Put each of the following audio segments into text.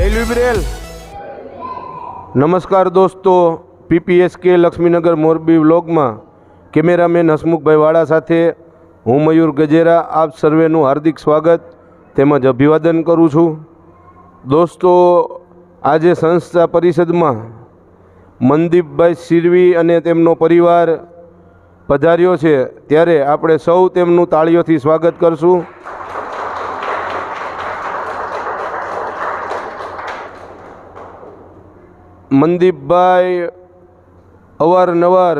જય લિબરેલ નમસ્કાર દોસ્તો પીપીએસકે લક્ષ્મીનગર મોરબી વ્લોગમાં કેમેરામેન હસમુખભાઈ વાળા સાથે હું મયુર ગજેરા, આપ સર્વેનું હાર્દિક સ્વાગત તેમજ અભિવાદન કરું છું. દોસ્તો, આજે સંસ્થા પરિષદમાં મનદીપભાઈ સિરવી અને તેમનો પરિવાર પધાર્યો છે. ત્યારે આપણે સૌ તેમનું તાળીઓથી સ્વાગત કરશું. મનદીપભાઈ અવારનવાર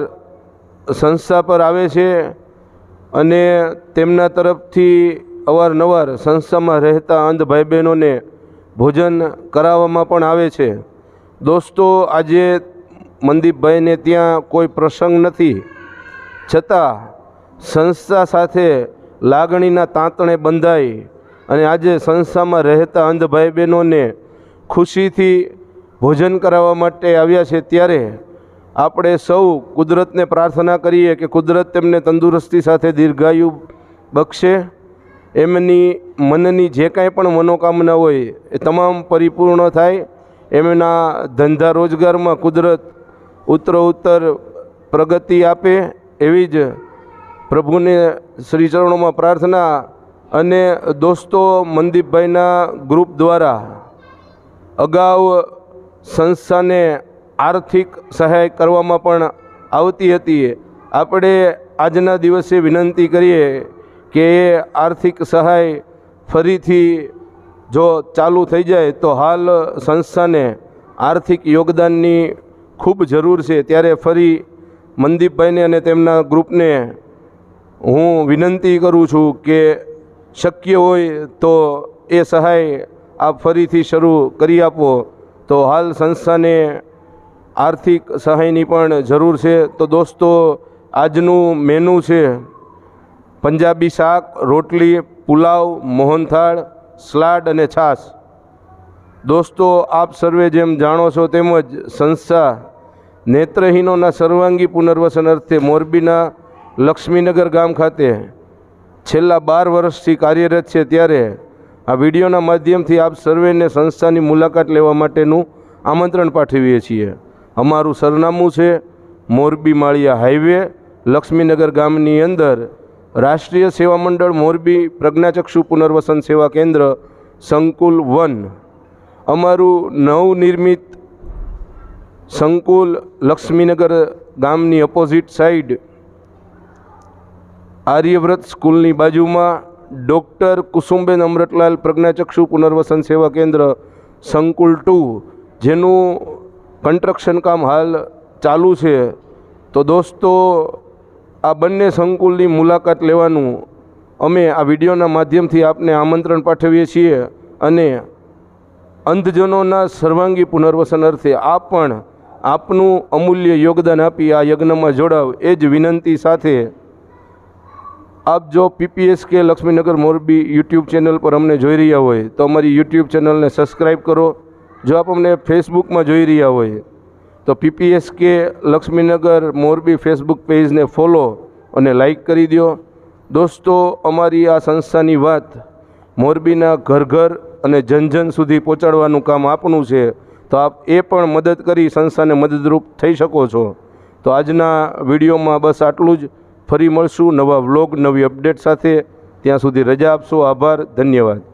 સંસ્થા પર આવે છે અને તેમના તરફથી અવારનવાર સંસ્થામાં રહેતા અંધ ભાઈ બહેનોને ભોજન કરાવવામાં પણ આવે છે. દોસ્તો, આજે મનદીપભાઈને ત્યાં કોઈ પ્રસંગ નથી. છતાં સંસ્થા સાથે લાગણીના તાંતણે બંધાઈ અને આજે સંસ્થામાં રહેતા અંધ ભાઈ બહેનોને ખુશીથી ભોજન કરાવવા માટે આવ્યા છે ત્યારે આપણે સૌ કુદરતને પ્રાર્થના કરીએ કે કુદરત તેમને તંદુરસ્તી સાથે દીર્ઘાયુ બક્ષે. એમની મનની જે કાંઈ પણ મનોકામના હોય એ તમામ પરિપૂર્ણ થાય. એમના ધંધા રોજગારમાં કુદરત ઉત્તરોત્તર પ્રગતિ આપે એવી જ પ્રભુને શ્રીચરણોમાં પ્રાર્થના અને દોસ્તો મનદીપભાઈના ગ્રુપ દ્વારા અગાઉ સંસ્થાને આર્થિક સહાય કરવામાં પણ આવતી હતી. આપણે આજના દિવસે વિનંતી કરીએ કે એ આર્થિક સહાય ફરીથી જો ચાલુ થઈ જાય તો હાલ સંસ્થાને આર્થિક યોગદાનની ખૂબ જરૂર છે. ત્યારે ફરી મનદીપભાઈને અને તેમના ગ્રુપને હું વિનંતી કરું છું કે શક્ય હોય તો એ સહાય આપ ફરીથી શરૂ કરી આપો. તો હાલ સંસ્થાને આર્થિક સહાયની પણ જરૂર છે. તો દોસ્તો, આજનું મેનુ છે પંજાબી શાક, રોટલી, પુલાવ, મોહનથાળ, સ્લાડ અને છાશ. દોસ્તો, આપ સર્વે જેમ જાણો છો તેમજ સંસ્થા નેત્રહીનોના સર્વાંગી પુનર્વસન અર્થે મોરબીના લક્ષ્મીનગર ગામ ખાતે છેલ્લા બાર વર્ષથી કાર્યરત છે. ત્યારે આ વિડીયોના માધ્યમથી આપ સર્વેને સંસ્થાની મુલાકાત લેવા માટેનું આમંત્રણ પાઠવીએ છીએ. અમારું સરનામું છે મોરબી માળિયા હાઈવે, લક્ષ્મીનગર ગામની અંદર, રાષ્ટ્રીય સેવા મંડળ મોરબી પ્રજ્ઞાચક્ષુ પુનર્વસન સેવા કેન્દ્ર, સંકુલ વન. અમારું નવનિર્મિત સંકુલ લક્ષ્મીનગર ગામની અપોઝિટ સાઈડ આર્યવ્રત સ્કૂલની બાજુમાં ડૉક્ટર કુસુમબેન અમૃતલાલ પ્રજ્ઞાચક્ષુ પુનર્વસન સેવા કેન્દ્ર, સંકુલ ટુ, જેનું કન્સ્ટ્રક્શન કામ હાલ ચાલુ છે. તો દોસ્તો, આ બંને સંકુલની મુલાકાત લેવાનું અમે આ વિડીયોના માધ્યમથી આપને આમંત્રણ પાઠવીએ છીએ અને અંધજનોના સર્વાંગી પુનર્વસન અર્થે આપ પણ આપનું અમૂલ્ય યોગદાન આપી આ યજ્ઞમાં જોડાવ. એ જ વિનંતી સાથે આપ જો પીપીએસ કે લક્ષ્મીનગર મોરબી યુટ્યુબ ચેનલ પર અમને જોઈ રહ્યા હોય, તો અમારી યુટ્યુબ ચેનલને સબસ્ક્રાઈબ કરો. જો આપ અમને ફેસબુકમાં જોઈ રહ્યા હોય, તો પીપીએસ કે લક્ષ્મીનગર મોરબી ફેસબુક પેજને ફોલો અને લાઈક કરી દો. દોસ્તો, અમારી આ સંસ્થાની વાત મોરબીના ઘર ઘર અને જન જન સુધી પહોંચાડવાનું કામ આપનું છે, તો આપ એ પણ મદદ કરી સંસ્થાને મદદરૂપ થઈ શકો છો. તો આજના વિડીયોમાં બસ આટલું જ. ફરી મળશું નવા વ્લોગ નવી અપડેટ સાથે. ત્યાં સુધી રજા આપશો. આભાર. ધન્યવાદ.